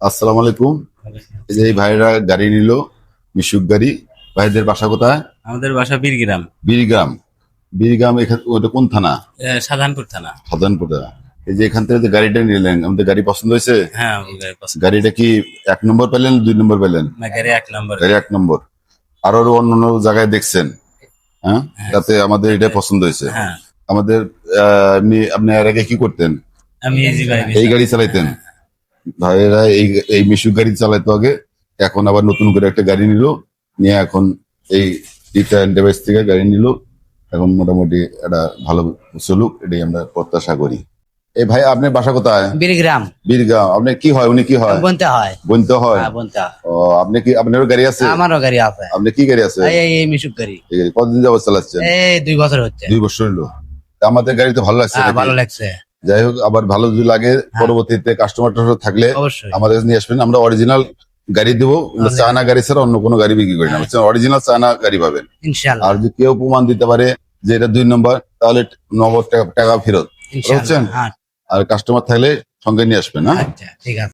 আসসালামু আলাইকুম। এই যে এই ভাইরা গাড়ি নিল মিশুক গাড়ি। ভাইদের বাসা কোথায়? আমাদের বাসা বীরগ্রাম। বীরগ্রাম। বীরগ্রাম এখানে ওটা কোন থানা? সাধারণপুর থানা। সাধারণপুর এই যে এখান থেকে যে গাড়িটা নিলেন আমাদের গাড়ি পছন্দ হয়েছে? হ্যাঁ পছন্দ। গাড়িটা কি এক নম্বর পেলেন দুই নম্বর পেলেন? না, গাড়ি এক নম্বর। গাড়ি এক নম্বর। আরও অন্য অন্য জায়গায় দেখছেন। হ্যাঁ? তাতে আমাদের এটা পছন্দ হয়েছে। হ্যাঁ। আমাদের আহ, এমনি আপনি এর আগে কি করতেন? আমি ভাই এই গাড়ি চালাইতেন? ভাইয়েরা এই এই মিশুক গাড়ি চালাইতো আগে এখন আবার নতুন করে একটা গাড়ি নিল নিয়ে এখন এই টিটা ডিভাইস থেকে গাড়ি নিল। এখন মোটামুটি একটা ভালো চলুক এটাই আমরা প্রত্যাশা করি। এই ভাই আপনার বাসা কোথায়? বীরগ্রাম। বীরগাঁও আপনি কি হয় উনি কি হয়? বনতে হয়। বলতে হয়? হ্যাঁ বনতে হয়। ও আপনি কি আপনারও গাড়ি আছে? আমারও গাড়ি আছে। আপনি কি গাড়ি আছে? এই এই- এই মিশুক গাড়ি। কতদিন যাবত চালাচ্ছেন? এই দুই বছর হচ্ছে। দুই বছর হলো। আমাদের গাড়ি তো ভালো লাগছে হ্যাঁ ভালো লাগছে। যাই হোক আবার ভালো যদি লাগে পরবর্তীতে কাস্টমার টাস্টমার থাকলে আমাদের কাছে নিয়ে আসবেন। আমরা অরিজিনাল গাড়ি দেবো। চায়না গাড়ি ছাড়া অন্য কোনো গাড়ি বিক্রি করি না। অরিজিনাল চায়না গাড়ি পাবেন। আর যদি কেউ প্রমাণ দিতে পারে যে এটা দুই নম্বর তাহলে নগদ টাকা টাকা ফেরত। বুঝছেন? হ্যাঁ। আর কাস্টমার থাকলে সঙ্গে নিয়ে আসবেন হ্যাঁ? আচ্ছা ঠিক আছে।